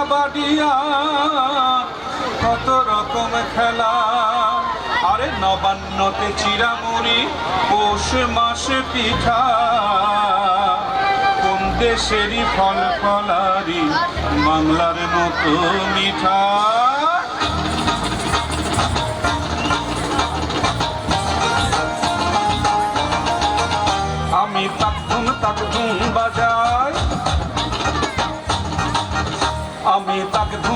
কাবাডিয়া, কত রকম খেলা। আরে নবান্নতে চিরামুড়ি পৌষ মাসে পিঠা। কোন দেশেরই ফল ফলারি, বাংলার মতো মিঠা। আমি তাক ধুম তাক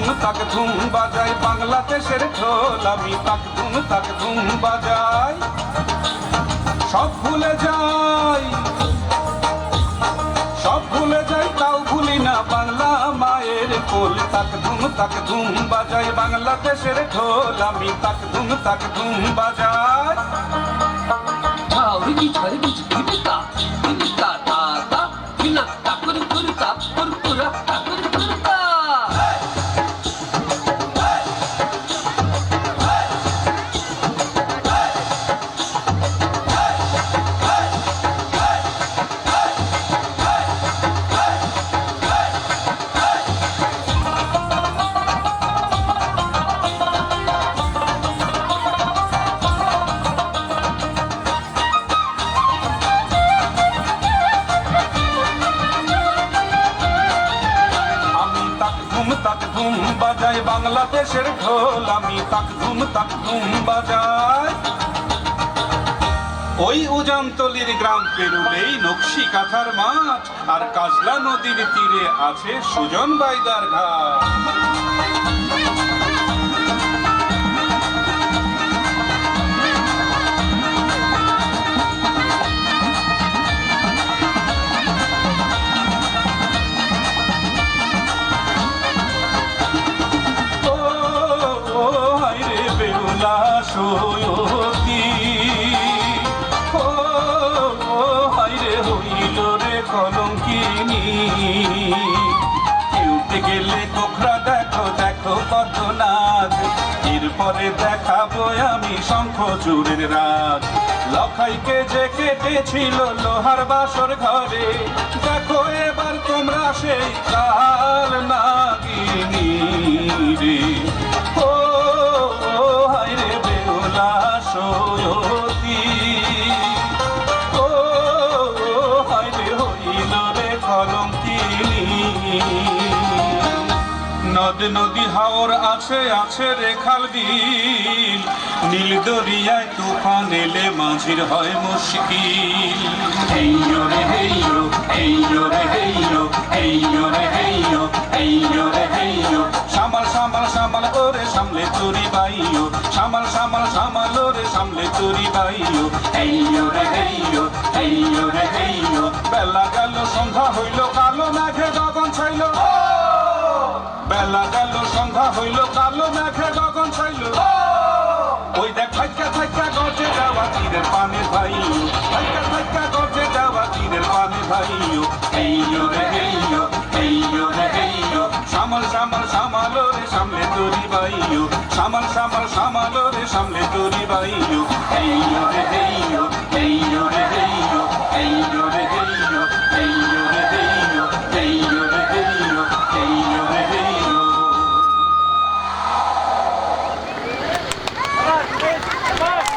ধুম তাক ধুম বাজাই বাংলাদেশের ঢোল, আমি তাক ধুম তাক ধুম বাজাই সব ভুলে যাই, সব ভুলে যাই, তাও ভুলি না বাংলা মায়ের কোল। তাক ধুম তাক ধুম বাজাই বাংলাদেশের ঢোল, আমি তাক ধুম তাক ধুম বাজাই ঝড় কি ঝড় ধুম বাজায়, বাংলাদেশের ঢোল আমি তাকদুম তাকদুম বাজায়। ওই উজানতলির গ্রাম পেরুলেই নকশি কাঁথার মাঠ, আর কাজলা নদীর তীরে আছে সুজন বাইদার ঘাট। কেউতে গেলে কোখরা দেখো দেখো কত নাচ এরপরে দেখাবো আমি শঙ্খ চুরের রাত। লখাইকে যে কেটেছিল লোহার বাসর ঘরে, দেখো এবার তোমরা সেই কাল নাগিনী নদ নদী হাওর আছে আছে রেখাল বিল নীল দরিয়ায় তুফান এলে মাঝির হয় মুশকিল। হেইয়ো রে, হেইয়ো হেইয়ো রে, হেইয়ো হেইয়ো রে, হেইয়ো হেইয়ো রে, হেইয়ো। সামাল সামাল সামাল ওরে সামলে চুরি বাইও সামাল সামাল সামাল ওরে সামলে চুরি বাইও হেইয়ো রে, হেইয়ো হেইয়ো রে, হেইয়ো। বেলা গেল, সন্ধ্যা হইল, কালো মেঘে গগন ছাইল। হইল কালো মেঘে গগন ছাইল। ওই দেখ থাইকা থাইকা গজে যাওয়া তীরের পানে ভাইও থাইকা থাইকা গজে যাওয়া তীরের পানে ভাইও হেইয়ো রে হেইয়ো হেইয়ো রে হেইয়ো। সামাল সামাল সামালো রে সামলে তোরি বাইও সামাল সামাল সামালো রে সামলে তোরি বাইও হেইয়ো